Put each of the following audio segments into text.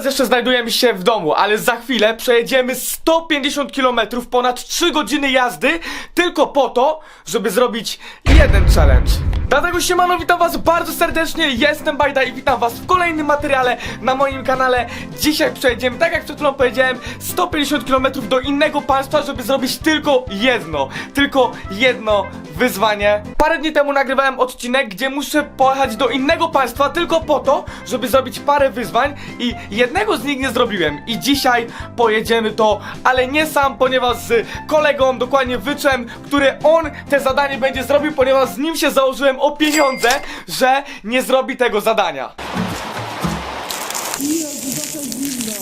Teraz jeszcze znajdujemy się w domu, ale za chwilę przejedziemy 150 km, ponad 3 godziny jazdy, tylko po to, żeby zrobić jeden challenge. Dlatego siemano, witam was bardzo serdecznie, jestem Bajda i witam was w kolejnym materiale na moim kanale. Dzisiaj przejedziemy, tak jak przed chwilą powiedziałem, 150 km do innego państwa, żeby zrobić tylko jedno, tylko jedno wyzwanie. Parę dni temu nagrywałem odcinek, gdzie muszę pojechać do innego państwa tylko po to, żeby zrobić parę wyzwań i jednego z nich nie zrobiłem. I dzisiaj pojedziemy to, ale nie sam, ponieważ z kolegą, dokładnie Wyczem, który on te zadanie będzie zrobił, ponieważ z nim się założyłem o pieniądze, że nie zrobi tego zadania.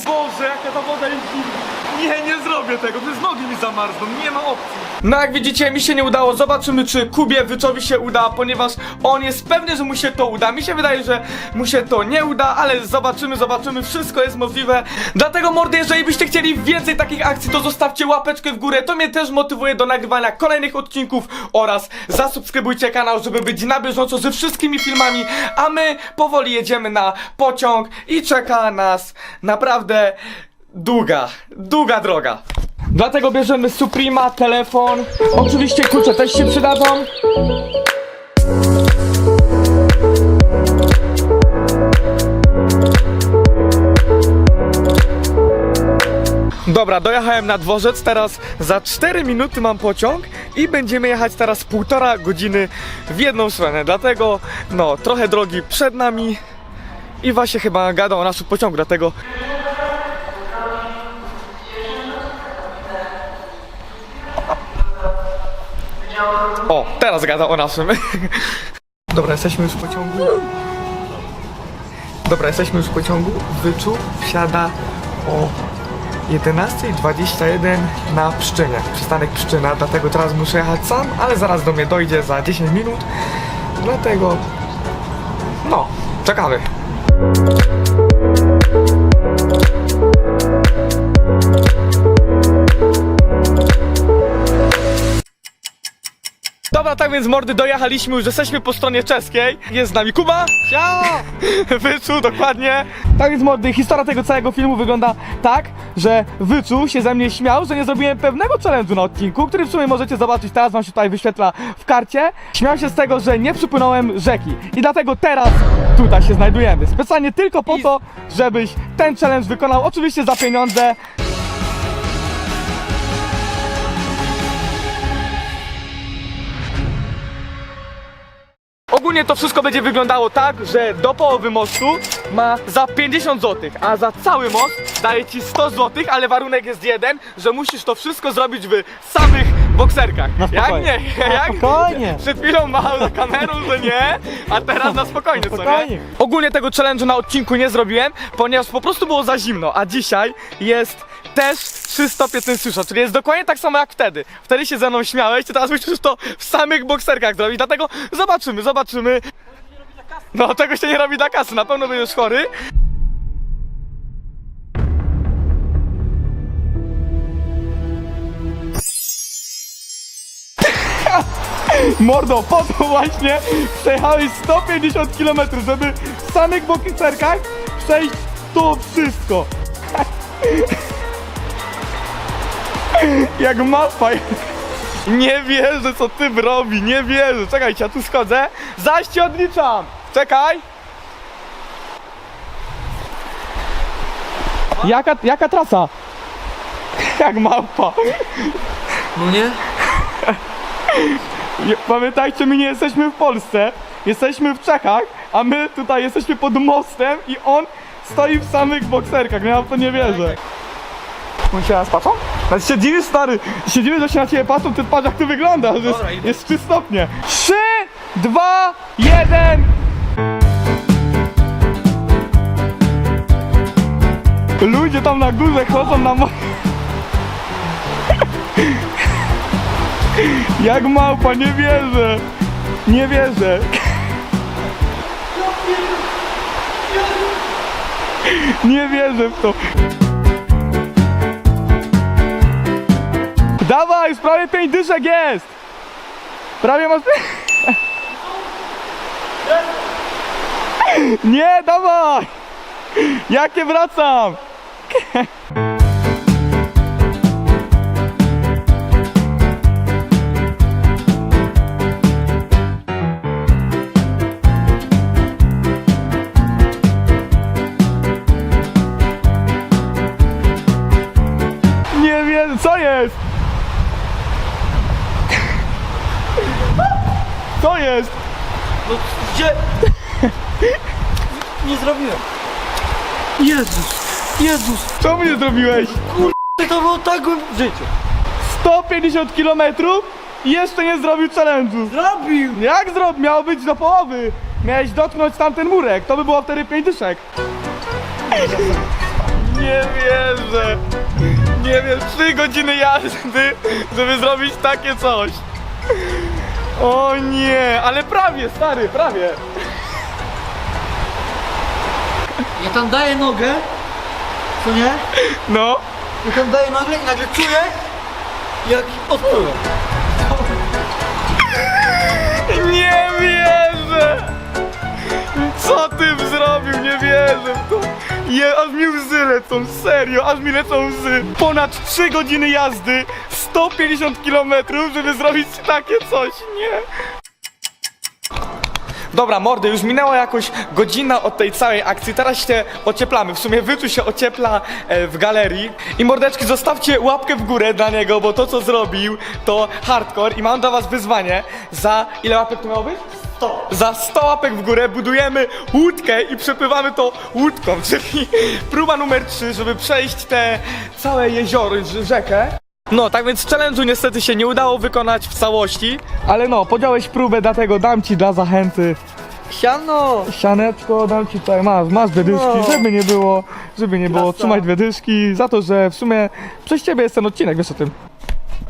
Boże, jaka ta woda jest zimna. Nie, nie zrobię tego, przez nogi mi zamarzną, nie ma opcji. No jak widzicie, mi się nie udało, zobaczymy czy Kubie Wyczowi się uda, ponieważ on jest pewny, że mu się to uda. Mi się wydaje, że mu się to nie uda, ale zobaczymy, zobaczymy, wszystko jest możliwe. Dlatego mordy, jeżeli byście chcieli więcej takich akcji, to zostawcie łapeczkę w górę, to mnie też motywuje do nagrywania kolejnych odcinków oraz zasubskrybujcie kanał, żeby być na bieżąco ze wszystkimi filmami, a my powoli jedziemy na pociąg i czeka nas naprawdę długa, długa droga. Dlatego bierzemy Suprema, telefon. Oczywiście klucze też się przydadzą. Dobra, dojechałem na dworzec, teraz za 4 minuty mam pociąg i będziemy jechać teraz półtora godziny w jedną stronę, dlatego no, trochę drogi przed nami i właśnie chyba gada o naszym pociągu, dlatego O, teraz gada o naszym. Dobra, jesteśmy już w pociągu. Dobra, jesteśmy już w pociągu. Wyczu wsiada o 11.21 na Pszczynie. Przystanek Pszczyna, dlatego teraz muszę jechać sam, ale zaraz do mnie dojdzie za 10 minut. Dlatego, no, czekamy. Dobra, tak więc mordy dojechaliśmy już, jesteśmy po stronie czeskiej. Jest z nami Kuba. Ciao! Wyczu, dokładnie. Tak więc mordy, historia tego całego filmu wygląda tak, że Wyczu się ze mnie śmiał, że nie zrobiłem pewnego challenge'u na odcinku, który w sumie możecie zobaczyć, teraz wam się tutaj wyświetla w karcie. Śmiał się z tego, że nie przypłynąłem rzeki i dlatego teraz tutaj się znajdujemy. Specjalnie tylko po to, żebyś ten challenge wykonał, oczywiście za pieniądze. Ogólnie to wszystko będzie wyglądało tak, że do połowy mostu ma za 50 zł, a za cały most daje ci 100 zł, ale warunek jest jeden, że musisz to wszystko zrobić w samych bokserkach. Na jak spokojnie. nie? Na Jak spokojnie. Przed chwilą machał za kamerą, że nie, a teraz na spokojnie, co nie? spokojnie. Ogólnie tego challenge'u na odcinku nie zrobiłem, ponieważ po prostu było za zimno, a dzisiaj jest też 3 stopnie Celsjusza, czyli jest dokładnie tak samo jak wtedy. Wtedy się ze mną śmiałeś, to teraz musisz to w samych bokserkach zrobić, dlatego zobaczymy, zobaczymy. No, tego się nie robi dla kasy, na pewno będziesz chory. Mordo, po to właśnie przejechałeś 150 km, żeby w samych bokserkach przejść to wszystko. Jak mapa. Nie wierzę, co ty robi, nie wierzę. Czekajcie, ja tu schodzę. Zaś ci odliczam. Czekaj. Jaka, jaka trasa? Jak małpa. No nie? Pamiętajcie, my nie jesteśmy w Polsce, jesteśmy w Czechach, a my tutaj jesteśmy pod mostem i on stoi w samych bokserkach, no ja w to nie wierzę. Się na Znaczy się dziwisz stary, się dziwisz, że się na ciebie patrzą, ty patrz jak ty wyglądasz, jest, Dobra, idę. jest 3 stopnie. 3, 2, 1 Ludzie tam na górze chodzą na mo... Jak małpa, nie wierzę! Nie wierzę! Nie wierzę w to! Dawaj, już prawie pięć dyszek jest! Prawie masz... Nie, dawaj! Jakie wracam? Nie wiem, co jest? Co jest? No gdzie? Nie zrobiłem. Jezus, Jezus, Co mnie zrobiłeś? to było tak głęboko w życiu. 150 km i jeszcze nie zrobił challenge'u. Zrobił! Jak zrobił? Miało być do połowy. Miałeś dotknąć tamten murek. To by było wtedy 5 dyszek. Nie wierzę. Nie wiem, 3 godziny jazdy, żeby zrobić takie coś. O nie, ale prawie, stary, prawie. Ja tam daję nogę, co nie? No. Ja tam daję nogę i nagle czuję, jak odpływam. Nie wierzę! Co ty zrobił? Nie wierzę w to. Je, aż mi łzy lecą, serio, aż mi lecą łzy. Ponad 3 godziny jazdy, 150 km, żeby zrobić takie coś. Nie. Dobra, mordy, już minęła jakoś godzina od tej całej akcji, teraz się ocieplamy. W sumie wyczuł się ociepla e, w galerii. I mordeczki, zostawcie łapkę w górę dla niego, bo to co zrobił to hardcore i mam dla was wyzwanie. Za ile łapek to miało być? 100. Za 100 łapek w górę budujemy łódkę i przepływamy to łódką, czyli próba numer 3, żeby przejść te całe jezioro, rz- rzekę. No, tak więc challenge'u niestety się nie udało wykonać w całości. Ale no, podjąłeś próbę, dlatego dam ci dla zachęty Siano! Sianeczko, dam ci tutaj, masz, masz dwie dyszki, No. żeby nie było, żeby nie było, Klasa. trzymaj dwie dyszki, za to, że w sumie przez ciebie jest ten odcinek, wiesz o tym.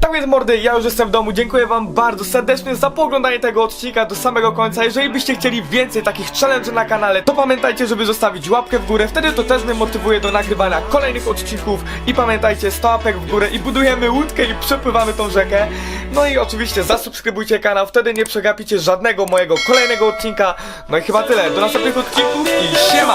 Tak więc mordy, ja już jestem w domu, dziękuję wam bardzo serdecznie za poglądanie tego odcinka do samego końca. Jeżeli byście chcieli więcej takich challenge na kanale, to pamiętajcie, żeby zostawić łapkę w górę, wtedy to też mnie motywuje do nagrywania kolejnych odcinków. I pamiętajcie, 100 łapek w górę i budujemy łódkę i przepływamy tą rzekę. No i oczywiście zasubskrybujcie kanał, wtedy nie przegapicie żadnego mojego kolejnego odcinka. No i chyba tyle, do następnych odcinków i up.